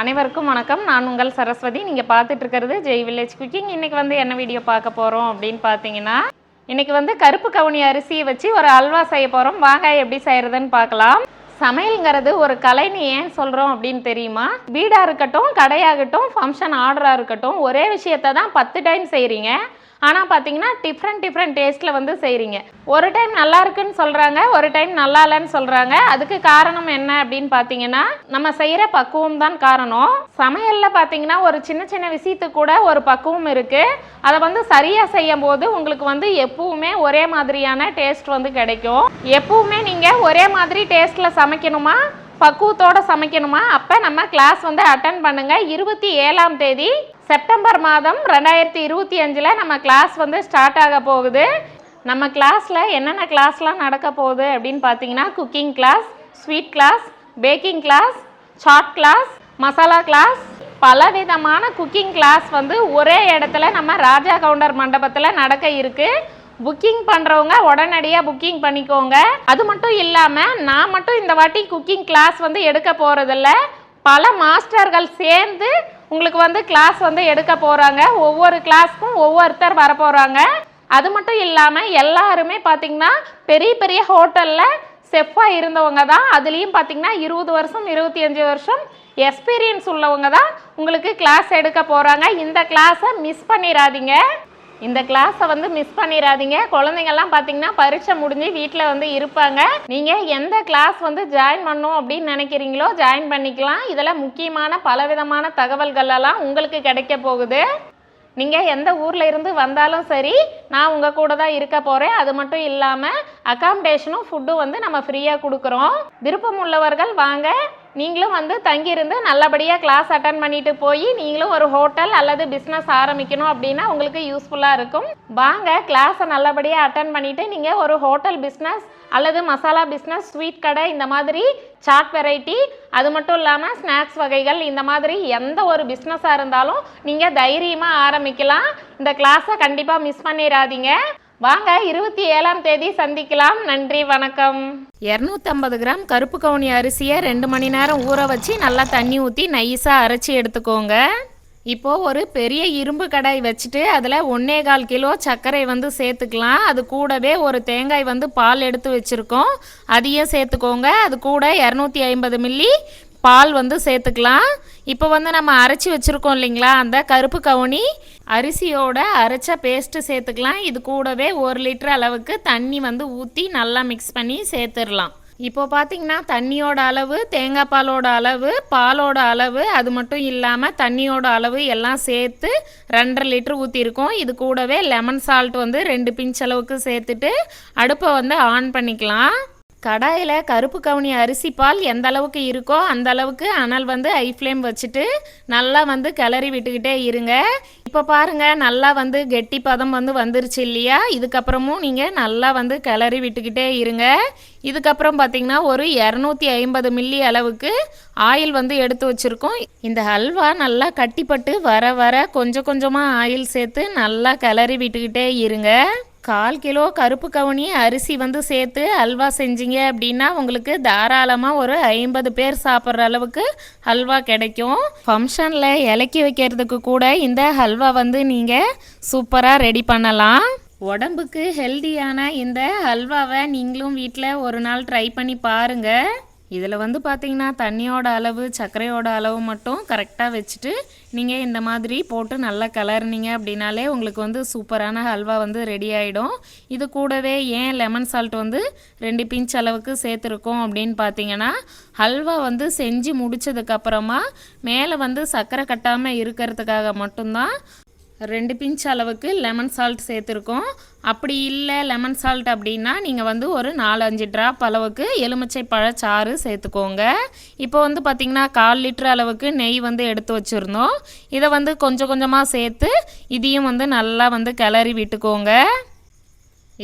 அனைவருக்கும் வணக்கம். நான் உங்கள் சரஸ்வதி. நீங்கள் பார்த்துட்டு இருக்கிறது ஜெய் வில்லேஜ் குக்கிங் இன்றைக்கி வந்து என்ன வீடியோ பார்க்க போகிறோம் அப்படின்னு பார்த்தீங்கன்னா இன்றைக்கி வந்து கருப்பு கவுனி அரிசியை வச்சு ஒரு அல்வா செய்ய போகிறோம் வாங்க எப்படி செய்கிறதுன்னு பார்க்கலாம். சமையல்ங்கிறது ஒரு கலைன்னு ஏன் சொல்கிறோம் அப்படின்னு தெரியுமா? வீடாக இருக்கட்டும் கடையாகட்டும் ஃபங்க்ஷன் ஆர்டராக இருக்கட்டும் ஒரே விஷயத்தை தான் பத்து டைம் செய்கிறீங்க ஆனால் பார்த்தீங்கன்னா டிஃப்ரெண்ட் டிஃப்ரெண்ட் டேஸ்ட்டில் வந்து செய்கிறீங்க ஒரு டைம் நல்லா இருக்குன்னு சொல்கிறாங்க ஒரு டைம் நல்லா இல்லைன்னு சொல்கிறாங்க அதுக்கு காரணம் என்ன அப்படின்னு பார்த்தீங்கன்னா நம்ம செய்கிற பக்குவம் தான் காரணம். சமையலில் பார்த்தீங்கன்னா ஒரு சின்ன சின்ன விஷயத்துக்கு கூட ஒரு பக்குவம் இருக்குது அதை வந்து சரியாக செய்யும் போது உங்களுக்கு வந்து எப்பவுமே ஒரே மாதிரியான டேஸ்ட் வந்து கிடைக்கும். எப்பவுமே நீங்கள் ஒரே மாதிரி டேஸ்ட்டில் சமைக்கணுமா? பக்குவத்தோட சமைக்கணுமா? அப்போ நம்ம கிளாஸ் வந்து அட்டன் பண்ணுங்க. இருபத்தி ஏழாம் தேதி செப்டம்பர் மாதம் ரெண்டாயிரத்தி இருபத்தி அஞ்சில் நம்ம கிளாஸ் வந்து ஸ்டார்ட் ஆக போகுது. நம்ம கிளாஸில் என்னென்ன கிளாஸ்லாம் நடக்க போகுது அப்படின்னு பார்த்தீங்கன்னா cooking class sweet class baking class chaat class masala class பலவிதமான குக்கிங் கிளாஸ் வந்து ஒரே இடத்துல நம்ம ராஜா கவுண்டர் மண்டபத்தில் நடக்க இருக்குது புக்கிங் பண்ணுறவங்க உடனடியாக புக்கிங் பண்ணிக்கோங்க. அது மட்டும் இல்லாமல் நான் மட்டும் இந்த வாட்டி குக்கிங் கிளாஸ் வந்து எடுக்க போகிறதில்ல பல மாஸ்டர்கள் சேர்ந்து உங்களுக்கு வந்து கிளாஸ் வந்து எடுக்க போகிறாங்க ஒவ்வொரு கிளாஸ்க்கும் ஒவ்வொருத்தர் வர போகிறாங்க அது மட்டும் இல்லாமல் எல்லாருமே பார்த்திங்கன்னா பெரிய பெரிய ஹோட்டலில் செஃப்பாக இருந்தவங்க தான். அதுலேயும் பார்த்தீங்கன்னா இருபது வருஷம் இருபத்தி அஞ்சு வருஷம் எக்ஸ்பீரியன்ஸ் உள்ளவங்க தான் உங்களுக்கு கிளாஸ் எடுக்க போகிறாங்க இந்த கிளாஸை மிஸ் பண்ணிடாதீங்க. இந்த கிளாஸை வந்து மிஸ் பண்ணிடாதீங்க குழந்தைங்கள்லாம் பார்த்தீங்கன்னா பரீட்சை முடிஞ்சு வீட்டில் வந்து இருப்பாங்க. நீங்கள் எந்த கிளாஸ் வந்து ஜாயின் பண்ணும் அப்படின்னு நினைக்கிறீங்களோ ஜாயின் பண்ணிக்கலாம். இதில் முக்கியமான பலவிதமான தகவல்கள் எல்லாம் உங்களுக்கு கிடைக்க போகுது. நீங்கள் எந்த ஊரில் இருந்து வந்தாலும் சரி நான் உங்கள் கூட தான் இருக்க போகிறேன் அது மட்டும் இல்லாமல் அகாமடேஷனும் ஃபுட்டும் வந்து நம்ம ஃப்ரீயாக கொடுக்குறோம். விருப்பம் உள்ளவர்கள் வாங்க. நீங்களும் வந்து தங்கியிருந்து நல்லபடியாக கிளாஸ் அட்டன் பண்ணிட்டு போய் நீங்களும் ஒரு ஹோட்டல் அல்லது பிஸ்னஸ் ஆரம்பிக்கணும் அப்படின்னா உங்களுக்கு யூஸ்ஃபுல்லாக இருக்கும். வாங்க கிளாஸை நல்லபடியாக அட்டன் பண்ணிவிட்டு நீங்கள் ஒரு ஹோட்டல் பிஸ்னஸ் அல்லது மசாலா பிஸ்னஸ் ஸ்வீட் கடை இந்த மாதிரி சாட் வெரைட்டி அது மட்டும் இல்லாமல் ஸ்நாக்ஸ் வகைகள் இந்த மாதிரி எந்த ஒரு பிஸ்னஸாக இருந்தாலும் நீங்கள் தைரியமாக ஆரம்பிக்கலாம். இந்த கிளாஸை கண்டிப்பாக மிஸ் பண்ணிடாதீங்க வாங்க இருபத்தி ஏழாம் தேதி சந்திக்கலாம். நன்றி வணக்கம். இரநூத்தம்பது கிராம் கருப்பு கவுனி அரிசியை ரெண்டு மணி நேரம் ஊற வச்சு நல்லா தண்ணி ஊற்றி நைஸாக அரைச்சி எடுத்துக்கோங்க. இப்போது ஒரு பெரிய இரும்பு கடாய் வச்சுட்டு அதில் ஒன்றே கால் கிலோ சர்க்கரை வந்து சேர்த்துக்கலாம். அது கூடவே ஒரு தேங்காய் வந்து பால் எடுத்து வச்சுருக்கோம். அதையும் சேர்த்துக்கோங்க. அது கூட இரநூத்தி ஐம்பது மில்லி பால் வந்து சேர்த்துக்கலாம். இப்போ வந்து நம்ம அரைச்சி வச்சுருக்கோம் இல்லைங்களா? அந்த கருப்பு கவுனி அரிசியோட அரைச்ச பேஸ்ட்டு சேர்த்துக்கலாம். இது கூடவே ஒரு லிட்டர் அளவுக்கு தண்ணி வந்து ஊற்றி நல்லா மிக்ஸ் பண்ணி சேர்த்துடலாம். இப்போ பார்த்தீங்கன்னா தண்ணியோட அளவு தேங்காய் பாலோட அளவு பாலோட அளவு அது மட்டும் இல்லாமல் தண்ணியோட அளவு எல்லாம் சேர்த்து ரெண்டரை லிட்டர் ஊற்றிருக்கோம் இது கூடவே லெமன் சால்ட் வந்து ரெண்டு பிஞ்ச் அளவுக்கு சேர்த்துட்டு அடுப்பை வந்து ஆன் பண்ணிக்கலாம். கடாயில் கருப்பு கவுனி அரிசி பால் எந்த அளவுக்கு இருக்கோ அந்த அளவுக்கு அனல் வந்து ஐ ஃப்ளேம் வச்சுட்டு நல்லா வந்து கிளறி விட்டுக்கிட்டே இருங்க. இப்போ பாருங்க நல்லா வந்து கெட்டி பதம் வந்து வந்துருச்சு இல்லையா? இதுக்கப்புறமும் நீங்கள் நல்லா வந்து கிளறி விட்டுக்கிட்டே இருங்க. இதுக்கப்புறம் பார்த்தீங்கன்னா ஒரு இரநூத்தி ஐம்பது மில்லி அளவுக்கு ஆயில் வந்து எடுத்து வச்சுருக்கோம். இந்த ஹல்வா நல்லா கட்டிப்பட்டு வர வர கொஞ்சம் கொஞ்சமாக ஆயில் சேர்த்து நல்லா கிளறி விட்டுக்கிட்டே இருங்க. கால் கிலோ கருப்பு கவுனி அரிசி வந்து சேர்த்து அல்வா செஞ்சீங்க அப்படின்னா உங்களுக்கு தாராளமாக ஒரு ஐம்பது பேர் சாப்பிட்ற அளவுக்கு ஹல்வா கிடைக்கும். ஃபங்க்ஷனில் இலக்கி வைக்கிறதுக்கு கூட இந்த ஹல்வா வந்து நீங்கள் சூப்பராக ரெடி பண்ணலாம். உடம்புக்கு ஹெல்தியான இந்த ஹல்வாவை நீங்களும் வீட்டில் ஒரு நாள் ட்ரை பண்ணி பாருங்கள் இதில் வந்து பார்த்தீங்கன்னா தண்ணியோட அளவு சர்க்கரையோட அளவு மட்டும் கரெக்டாக வச்சுட்டு நீங்கள் இந்த மாதிரி போட்டு நல்லா கிளறினீங்க அப்படின்னாலே உங்களுக்கு வந்து சூப்பரான ஹல்வா வந்து ரெடி ஆகிடும் இது கூடவே ஏன் லெமன் சால்ட் வந்து ரெண்டு பிஞ்ச் அளவுக்கு சேர்த்துருக்கோம் அப்படின்னு பார்த்தீங்கன்னா ஹல்வா வந்து செஞ்சு முடிச்சதுக்கப்புறமா மேலே வந்து சர்க்கரை கட்டாமல் இருக்கிறதுக்காக மட்டும்தான் ரெண்டு பிஞ்ச் அளவுக்கு லெமன் சால்ட் சேர்த்துருக்கோம். அப்படி இல்லை லெமன் சால்ட் அப்படின்னா நீங்கள் வந்து ஒரு நாலஞ்சு ட்ராப் அளவுக்கு எலுமிச்சை பழச்சாறு சேர்த்துக்கோங்க. இப்போ வந்து பார்த்திங்கன்னா கால் லிட்டர் அளவுக்கு நெய் வந்து எடுத்து வச்சுருந்தோம். இதை வந்து கொஞ்சம் கொஞ்சமாக சேர்த்து இதையும் வந்து நல்லா வந்து கிளறி விட்டுக்கோங்க.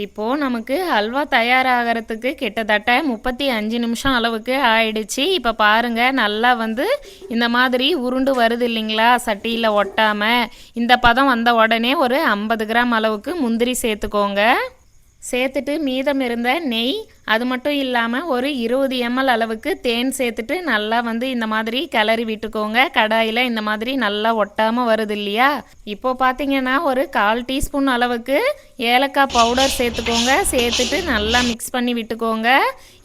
இப்போது நமக்கு ஹல்வா தயாராகிறதுக்கு கிட்டத்தட்ட முப்பத்தி அஞ்சு நிமிஷம் அளவுக்கு ஆயிடுச்சு. இப்போ பாருங்கள் நல்லா வந்து இந்த மாதிரி உருண்டு வருது இல்லைங்களா? சட்டியில் ஒட்டாமல் இந்த பதம் வந்த உடனே ஒரு ஐம்பது கிராம் அளவுக்கு முந்திரி சேர்த்துக்கோங்க. சேர்த்துட்டு மீதம் இருந்த நெய் அது மட்டும் இல்லாமல் ஒரு இருபது எம்எல் அளவுக்கு தேன் சேர்த்துட்டு நல்லா வந்து இந்த மாதிரி கிளறி விட்டுக்கோங்க. கடாயில் இந்த மாதிரி நல்லா ஒட்டாமல் வருது இல்லையா? இப்போ பார்த்தீங்கன்னா ஒரு கால் டீஸ்பூன் அளவுக்கு ஏலக்காய் பவுடர் சேர்த்துக்கோங்க. சேர்த்துட்டு நல்லா மிக்ஸ் பண்ணி விட்டுக்கோங்க.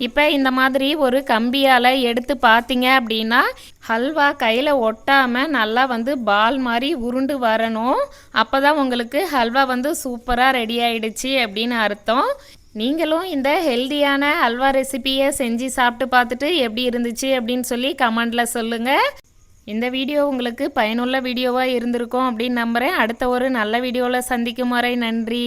இப்போ இந்த மாதிரி ஒரு கம்பியால் எடுத்து பார்த்தீங்க அப்படின்னா ஹல்வா கையில் ஒட்டாமல் நல்லா வந்து பால் மாதிரி உருண்டு வரணும். அப்போ தான் உங்களுக்கு ஹல்வா வந்து சூப்பராக ரெடி ஆயிடுச்சு அப்படின்னு அர்த்தம். நீங்களும் இந்த ஹெல்தியான அல்வா ரெசிபியை செஞ்சு சாப்பிட்டு பார்த்துட்டு எப்படி இருந்துச்சு அப்படின்னு சொல்லி கமெண்டில் சொல்லுங்கள் இந்த வீடியோ உங்களுக்கு பயனுள்ள வீடியோவாக இருந்திருக்கும் அப்படின்னு நம்புகிறேன் அடுத்த ஒரு நல்ல வீடியோவில் சந்திக்கும் வரை நன்றி.